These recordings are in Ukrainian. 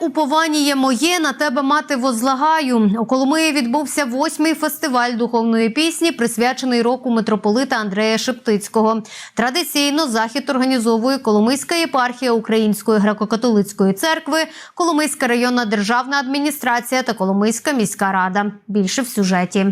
Уповання моє на тебе мати возлагаю. У Коломиї відбувся восьмий фестиваль духовної пісні, присвячений року митрополита Андрея Шептицького. Традиційно захід організовує Коломийська єпархія Української греко-католицької церкви, Коломийська районна державна адміністрація та Коломийська міська рада. Більше в сюжеті.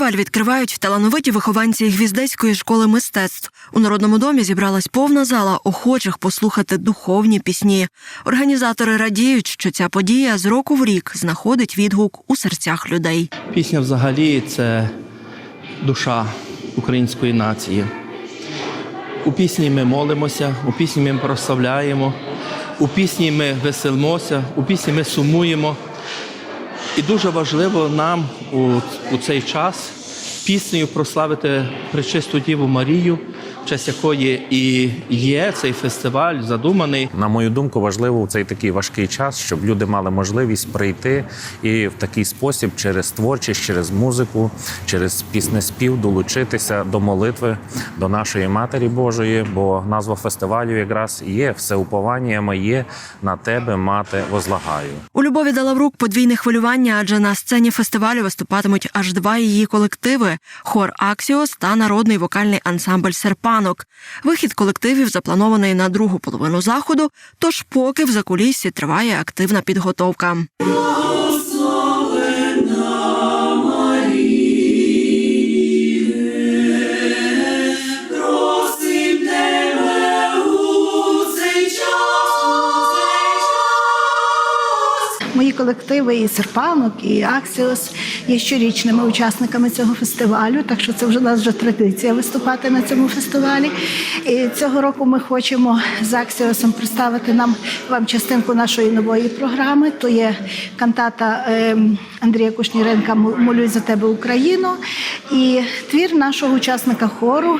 Фестиваль відкривають талановиті вихованці гвіздецької школи мистецтв. У народному домі зібралась повна зала охочих послухати духовні пісні. Організатори радіють, що ця подія з року в рік знаходить відгук у серцях людей. Пісня взагалі це душа української нації. У пісні ми молимося, у пісні ми прославляємо, у пісні ми веселимося, у пісні ми сумуємо. І дуже важливо нам у, у цей час піснею прославити Пречисту Діву Марію, в честь якої і є цей фестиваль задуманий. На мою думку, важливо у цей такий важкий час, щоб люди мали можливість прийти і в такий спосіб через творчість, через музику, через піснеспів долучитися до молитви до нашої Матері Божої. Бо назва фестивалю якраз є всеуповання моє на тебе, мати, возлагаю. У Любові дала в рук подвійне хвилювання, адже на сцені фестивалю виступатимуть аж два її колективи: хор Аксіос та народний вокальний ансамбль Серпанок. Вихід колективів запланований на другу половину заходу. Тож, поки в закуліссі триває активна підготовка. Мої колективи і Серпанок, і Аксіос є щорічними учасниками цього фестивалю, так що це вже у нас вже традиція виступати на цьому фестивалі. І цього року ми хочемо з Аксіосом представити нам вам частинку нашої нової програми. То є кантата ем, Андрія Кушніренка Молюсь за тебе Україну і твір нашого учасника хору,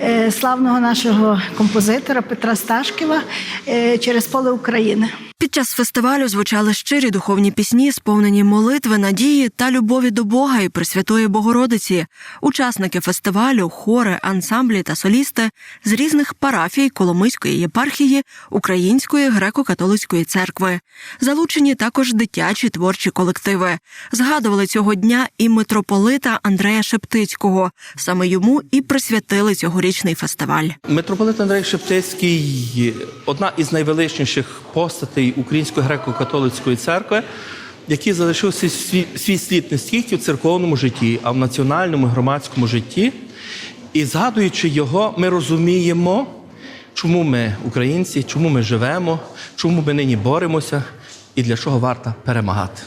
е, славного нашого композитора Петра Сташківа е, через поле України. Під час фестивалю звучали щирі духовні пісні, сповнені молитви, надії та любові до Бога і Пресвятої Богородиці. Учасники фестивалю, хори, ансамблі та солісти з різних парафій Коломийської єпархії Української греко-католицької церкви. Залучені також дитячі творчі колективи. Згадували цього дня і митрополита Андрея Шептицького. Саме йому і присвятили цьогорічний фестиваль. Митрополит Андрей Шептицький одна із найвеличніших постатей Української греко-католицької церкви, який залишив свій, свій, слід не стільки в церковному житті, а в національному громадському житті. І згадуючи його, ми розуміємо, чому ми українці, чому ми живемо, чому ми нині боремося і для чого варто перемагати.